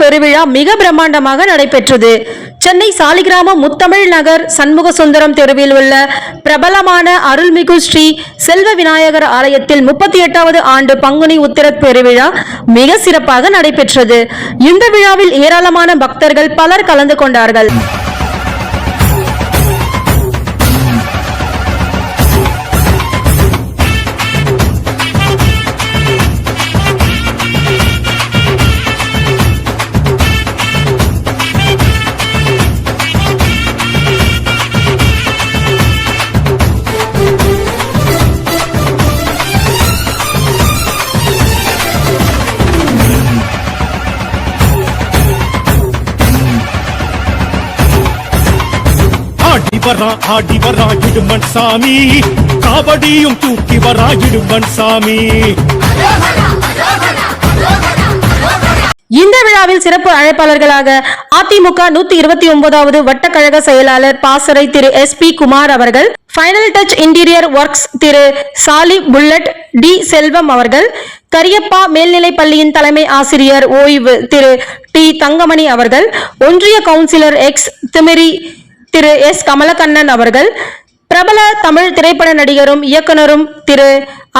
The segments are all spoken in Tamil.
பெருவிழா மிக பிரம்மாண்டமாக நடைபெற்றது. சென்னை சாலிகிராமம் முத்தமிழ் நகர் சண்முக சுந்தரம் தெருவில் உள்ள பிரபலமான அருள்மிகு ஸ்ரீ செல்வ விநாயகர் ஆலயத்தில் முப்பத்தி எட்டாவது ஆண்டு பங்குனி உத்திர பெருவிழா மிக சிறப்பாக நடைபெற்றது. இந்த விழாவில் ஏராளமான பக்தர்கள் பலர் கலந்து கொண்டார்கள். வரான் ஆடி வரான் இடுமன் சாமி. காபடியும் தூக்கி வரா இடுமன் சாமி. இந்த விழாவில் சிறப்பு அழைப்பாளர்களாக அதிமுக நூத்தி இருபத்தி ஒன்பதாவது வட்டக்கழக செயலாளர் பாசறை திரு எஸ் பி குமார் அவர்கள் ஃபைனல் டச் இன்டீரியர் ஒர்க்ஸ் திரு சாலி புல்லட் டி செல்வம் அவர்கள் கரியப்பா மேல்நிலைப் பள்ளியின் தலைமை ஆசிரியர் ஓய்வு திரு டி தங்கமணி அவர்கள் ஒன்றிய councillor ex Timiri Thiru S. Kamalakannan அவர்கள் பிரபல தமிழ் திரைப்பட நடிகரும் இயக்குனரும் திரு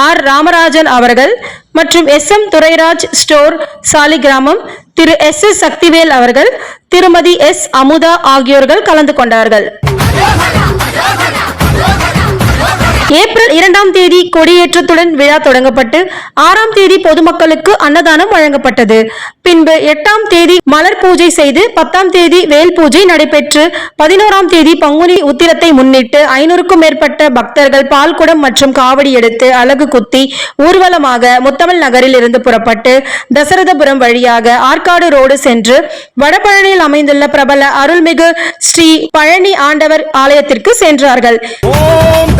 ஆர். ராமராஜன் அவர்கள் மற்றும் S. M. Durairaj store Saligramam Thiru S. S. Sakthivel அவர்கள் திருமதி எஸ். அமுதா ஆகியோர்கள் கலந்து கொண்டார்கள். ஏப்ரல் இரண்டாம் தேதி கொடியேற்றத்துடன் விழா தொடங்கப்பட்டு ஆறாம் தேதி பொதுமக்களுக்கு அன்னதானம் வழங்கப்பட்டது. பின்பு எட்டாம் தேதி மலர் பூஜை செய்து பத்தாம் தேதி வேல் பூஜை நடைபெற்று பதினோராம் தேதி பங்குனி உத்திரத்தை முன்னிட்டு ஐநூறுக்கும் மேற்பட்ட பக்தர்கள் பால்குடம் மற்றும் காவடி எடுத்து அழகு குத்தி ஊர்வலமாக முத்தமிழ் நகரில் இருந்து புறப்பட்டு தசரதபுரம் வழியாக ஆற்காடு ரோடு சென்று வடபழனியில் அமைந்துள்ள பிரபல அருள்மிகு ஸ்ரீ பழனி ஆண்டவர் ஆலயத்திற்கு சென்றார்கள். ஓம்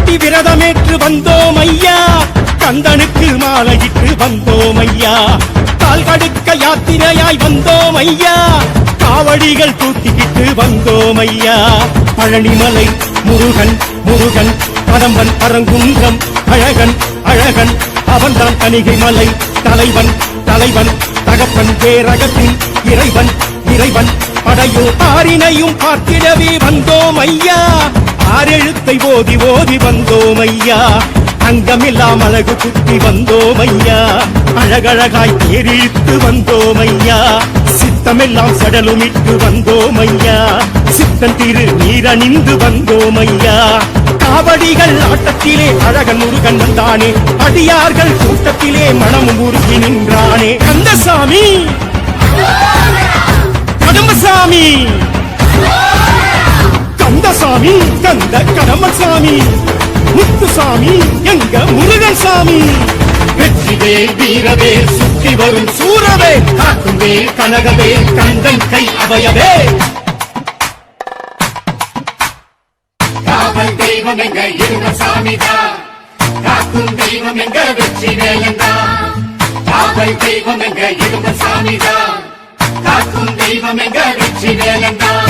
கட்டி விரதமேற்று வந்தோம் ஐயா. கந்தனுக்கு மாலையிட்டு வந்தோம் ஐயா. கால் கடுக்க யாத்திரையாய் வந்தோம் ஐயா. காவடிகள் தூக்கிக்கிட்டு வந்தோம் ஐயா. பழனிமலை முருகன் முருகன் பரம்பன் பரங்குன்றம் அழகன் அழகன் அவன்தான் தணிகை மலை தலைவன் தலைவன் தகப்பன் பேரகத்தின் இறைவன் இறைவன் படையும் ஆறினையும் பார்த்திடவே வந்தோம் ஐயா. ஆறெழுத்தை ஓதி ஓதி வந்தோம் ஐயா தங்கமில்லாம் அழகு குத்தி வந்தோம் ஐயா அழகழகாய் தேரிழித்து வந்தோம் ஐயா சித்தமெல்லாம் சடலுமிட்டு வந்தோம் ஐயா சித்தன் திரு நீரணிந்து வந்தோம் ஐயா காவடிகள் ஆட்டத்திலே அழகன் முருகன் வந்தானே. அடியார்கள் கூட்டத்திலே மனமும் உருகி நின்றானே. கந்தசாமி! கடம்பசாமி சாமி கந்த கடம்பசாமி முத்துசாமி எங்க முருகன் சாமி வெற்றிவே வீரவே சுற்றி வரும் சூரவே காக்குவே கனகவே கந்தன் கை அவையவே. காவல் தெய்வம் எங்க இரும சாமிதான் காக்கும் தெய்வம் எங்க வெற்றி வேலந்தான் காவல் தெய்வம் எங்க இரும சாமிதான் காக்கும் தெய்வம் எங்க வெற்றி வேலந்தான்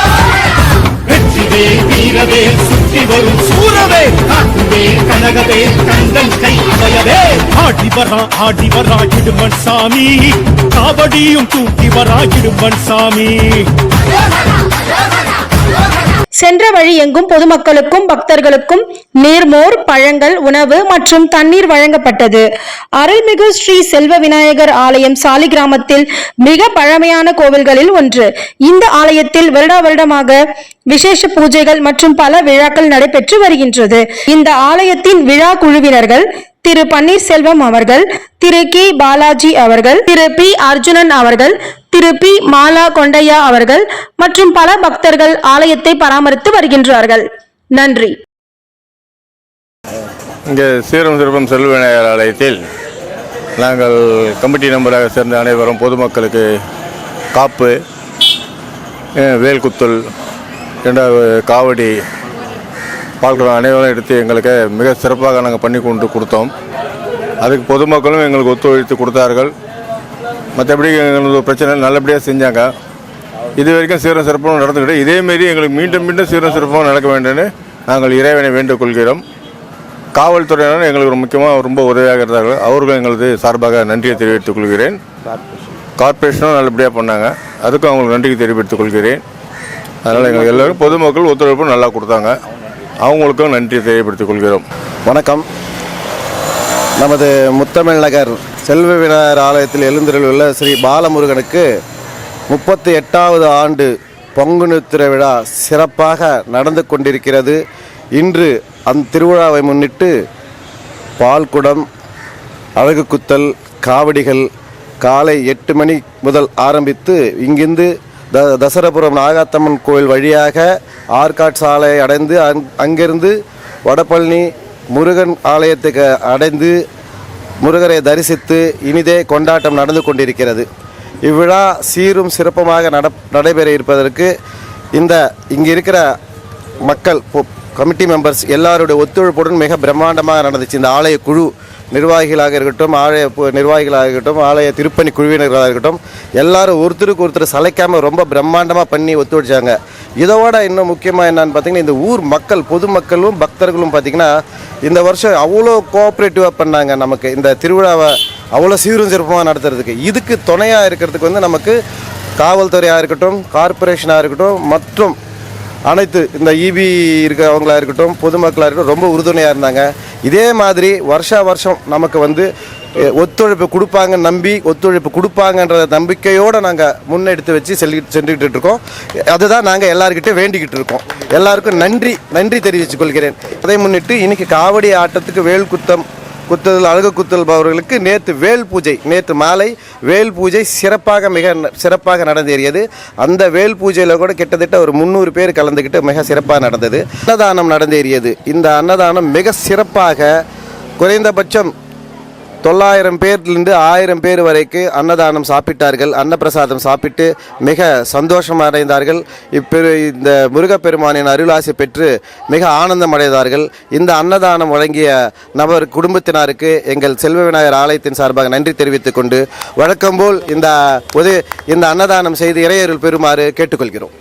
வீரவே சுற்றி வரும் சூரவே. காட்டுவே கனகவே கந்தன் கை அடையவே. ஆடி வரா ஆடி வரா இடுமன் சாமி. காவடியும் தூக்கி வரா இடுமன் சாமி. சென்ற வழி எங்கும் பொதுமக்களுக்கும் பக்தர்களுக்கும் நீர்மோர் பழங்கள் உணவு மற்றும் தண்ணீர் வழங்கப்பட்டது. அருள்மிகு ஸ்ரீ செல்வ விநாயகர் ஆலயம் சாலி கிராமத்தில் மிக பழமையான கோவில்களில் ஒன்று. இந்த ஆலயத்தில் வருடா வருடமாக விசேஷ பூஜைகள் மற்றும் பல விழாக்கள் நடைபெற்று வருகின்றது. இந்த ஆலயத்தின் விழா குழுவினர்கள் திரு பன்னீர்செல்வம் அவர்கள் திரு கே. பாலாஜி அவர்கள் திரு பி. அர்ஜுனன் அவர்கள் திரு பி மாலா கொண்டையா அவர்கள் மற்றும் பல பக்தர்கள் ஆலயத்தை பராமரித்து வருகின்றார்கள். நன்றி. இங்கே சீரம் சிறுபம் செல்விநாயகர் ஆலயத்தில் நாங்கள் கமிட்டி நம்பராக சேர்ந்த அனைவரும் பொதுமக்களுக்கு காப்பு வேல்குத்துள் வேல்குத்தல் காவடி பால்குடம் அனைவரும் எடுத்து எங்களுக்கு மிக சிறப்பாக நாங்கள் பண்ணி கொண்டு கொடுத்தோம். அதுக்கு பொதுமக்களும் எங்களுக்கு ஒத்துழைத்து கொடுத்தார்கள். மற்றபடி எங்களுக்கு பிரச்சனை நல்லபடியாக செஞ்சாங்க. இது வரைக்கும் சீரம் சிறப்பும் நடந்துக்கிட்டு இதேமாரி எங்களுக்கு மீண்டும் மீண்டும் சீரம் சிறப்பும் நடக்க வேண்டும்னு நாங்கள் இறைவனை வேண்டுக் கொள்கிறோம். காவல்துறையினர் எங்களுக்கு முக்கியமாக ரொம்ப உதவியாக இருந்தார்கள். அவர்கள் எங்களது சார்பாக நன்றியை தெரிவித்துக் கொள்கிறேன். கார்ப்பரேஷனும் நல்லபடியாக பண்ணாங்க. அதுக்கும் அவங்களுக்கு நன்றியை தெரிவித்துக் கொள்கிறேன். அதனால் எங்களுக்கு எல்லோரும் பொதுமக்கள் ஒத்துழைப்பு நல்லா கொடுத்தாங்க. அவங்களுக்கும் நன்றியை தெரியப்படுத்திக் கொள்கிறோம். வணக்கம். நமது முத்தமிழ் நகர் செல்வ விநாயகர் ஆலயத்தில் எழுந்தருளுள்ள ஸ்ரீ பாலமுருகனுக்கு முப்பத்தி எட்டாவது ஆண்டு பங்குனித்திர விழா சிறப்பாக நடந்து கொண்டிருக்கிறது. இன்று அந்த திருவிழாவை முன்னிட்டு பால்குடம் அழகு குத்தல் காவடிகள் காலை எட்டு மணி முதல் ஆரம்பித்து இங்கிருந்து த தசரபுரம் நாகாத்தம்மன் கோயில் வழியாக ஆற்காட் சாலை அடைந்து அங் அங்கிருந்து வடபழனி முருகன் ஆலயத்துக்கு அடைந்து முருகரை தரிசித்து இனிதே கொண்டாட்டம் நடந்து கொண்டிருக்கிறது. இவ்விழா சீரும் சிறப்புமாக நட நடைபெற இருப்பதற்கு இந்த இங்கே இருக்கிற மக்கள் கமிட்டி மெம்பர்ஸ் எல்லாருடைய ஒத்துழைப்புடன் மிக பிரம்மாண்டமாக நடந்துச்சு. இந்த ஆலய குழு நிர்வாகிகளாக இருக்கட்டும் ஆலய நிர்வாகிகளாக இருக்கட்டும் ஆலய திருப்பணி குழுவினர்களாக இருக்கட்டும் எல்லாரும் ஒருத்தருக்கு ஒருத்தர் சளைக்காமல் ரொம்ப பிரம்மாண்டமாக பண்ணி ஒத்துழைச்சாங்க. இதோட இன்னும் முக்கியமாக என்னன்னு பார்த்தீங்கன்னா இந்த ஊர் மக்கள் பொதுமக்களும் பக்தர்களும் பார்த்தீங்கன்னா இந்த வருஷம் அவ்வளோ கோஆப்ரேட்டிவாக பண்ணாங்க நமக்கு. இந்த திருவிழாவை அவ்வளோ சீரும் சிறப்புமாக நடத்துறதுக்கு. இதுக்கு துணையாக இருக்கிறதுக்கு வந்து நமக்கு காவல்துறையாக இருக்கட்டும் கார்ப்பரேஷனாக இருக்கட்டும் மற்றும் அனைத்து இந்த இபி இருக்கிறவங்களா இருக்கட்டும் பொதுமக்களாக இருக்கட்டும் ரொம்ப உறுதுணையாக இருந்தாங்க. இதே மாதிரி வருஷா வருஷம் நமக்கு வந்து ஒத்துழைப்பு கொடுப்பாங்க நம்பி ஒத்துழைப்பு கொடுப்பாங்கன்ற நம்பிக்கையோடு நாங்கள் முன்னெடுத்து வச்சு செல்லி சென்றுக்கிட்டு இருக்கோம். அதுதான் நாங்கள் எல்லாருக்கிட்டே வேண்டிக்கிட்டு இருக்கோம். எல்லாருக்கும் நன்றி நன்றி தெரிவித்துக் கொள்கிறேன். அதை முன்னிட்டு இன்னைக்கு காவடி ஆட்டத்துக்கு வேல்குத்தம் குத்துதல் அழகு குத்துதல் பவர்களுக்கு நேற்று வேல் பூஜை நேற்று மாலை வேல் பூஜை சிறப்பாக மிக ந- சிறப்பாக நடந்தேறியது. அந்த வேல் பூஜையில் கூட கிட்டத்தட்ட ஒரு முந்நூறு பேர் கலந்துக்கிட்டு மிக சிறப்பாக நடந்தது. அன்னதானம் நடந்தேறியது. இந்த அன்னதானம் மிக சிறப்பாக குறைந்தபட்சம் தொள்ளாயிரம் பேர்லேருந்து ஆயிரம் பேர் வரைக்கு அன்னதானம் சாப்பிட்டார்கள் அன்னப்பிரசாதம் சாப்பிட்டு மிக சந்தோஷம் அடைந்தார்கள் இப்பெரு இந்த முருகப்பெருமானின் அருளாசி பெற்று மிக ஆனந்தம் அடைந்தார்கள் இந்த அன்னதானம் வழங்கிய நபர் குடும்பத்தினருக்கு எங்கள் செல்வ விநாயகர் ஆலயத்தின் சார்பாக நன்றி தெரிவித்துக் கொண்டு வழக்கம்போல் இந்த உதவி இந்த அன்னதானம் செய்து இறையருள் பெறுமாறு கேட்டுக்கொள்கிறோம்.